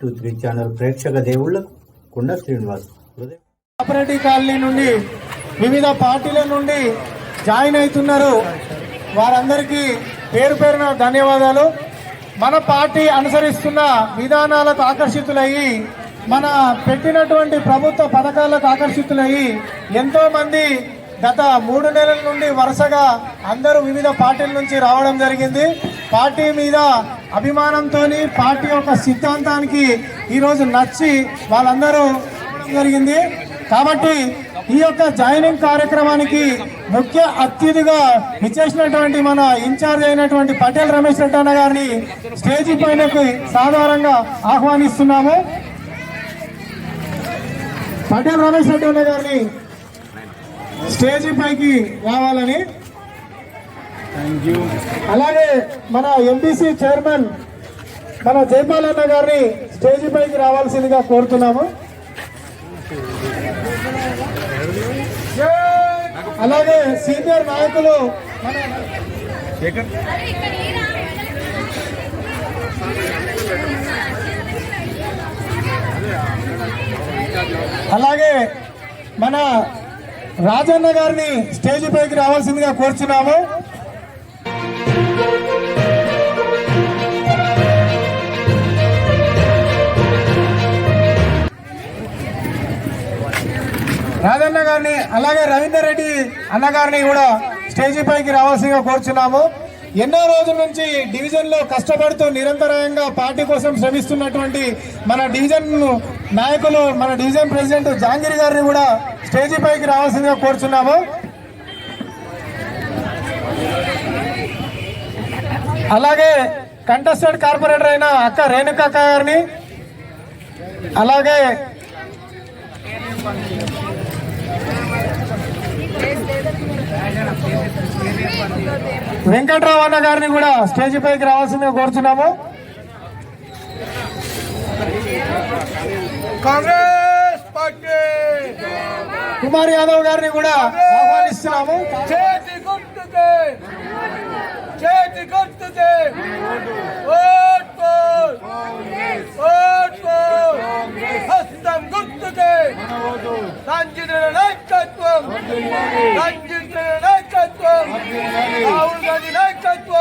Three channel ప్రేక్షక దేవుళ్ళకు కొండ శ్రీనివాస్ కోఆపరేటివ్ కాలనీ నుండి వివిధ పార్టీల నుండి జాయిన్ అవుతున్నారు. వారందరికీ పేరు పేరున ధన్యవాదాలు. మన పార్టీ అనుసరిస్తున్న విధానాలకు ఆకర్షితులయ్యి మన పెట్టినటువంటి ప్రభుత్వ పథకాలకు ఆకర్షితులయ్యి ఎంతో మంది గత మూడు నెలల నుండి వరుసగా అందరూ వివిధ పార్టీల నుంచి రావడం జరిగింది. పార్టీ మీద అభిమానంతో పార్టీ యొక్క సిద్ధాంతానికి ఈరోజు నచ్చి వాళ్ళందరూ జరిగింది. కాబట్టి ఈ యొక్క జాయినింగ్ కార్యక్రమానికి ముఖ్య అతిథిగా ఇచ్చేసినటువంటి మన ఇన్ఛార్జ్ అయినటువంటి పటేల్ రమేష్ రెడ్డి అన్న గారిని స్టేజీ పైనకి సాధారణంగా ఆహ్వానిస్తున్నాము. పటేల్ రమేష్ రెడ్డి అన్న గారిని స్టేజీ పైకి రావాలని అలాగే మన ఎంబీసీ చైర్మన్ మన జైపాల్ అన్న గారిని స్టేజీ పైకి రావాల్సిందిగా కోరుతున్నాము. అలాగే సీనియర్ నాయకులు అలాగే మన రాజన్న గారిని స్టేజ్ పైకి రావాల్సిందిగా కోరుచున్నాము. రాజన్న గారిని అలాగే రవీందర్ రెడ్డి అన్నగారిని కూడా స్టేజీ పైకి రావాల్సిందిగా కోరుచున్నాము. ఎన్నో రోజుల నుంచి డివిజన్లో కష్టపడుతూ నిరంతరాయంగా పార్టీ కోసం శ్రమిస్తున్నటువంటి మన డివిజన్ నాయకులు మన డివిజన్ ప్రెసిడెంట్ జాంగిరి గారిని కూడా స్టేజీ పైకి రావాల్సిందిగా కోరుచున్నాము. అలాగే కంటెస్టెడ్ కార్పొరేటర్ అయిన అక్క రేణుకక్క గారిని అలాగే వెంకట్రావు అన్న గారిని కూడా స్టేజ్ పైకి రావాల్సిందిగా కోరుతున్నాము కాంగ్రెస్ పార్టీ! కుమార్ యాదవ్ గారిని కూడా ఆహ్వానిస్తున్నాము. করতেছে ভোট ভোট ভোট ভোট হাসতাম গুপ্তকে সঞ্জীবের নায়কত্ব সঞ্জীবের নায়কত্ব রাহুল গান্ধী নায়কত্ব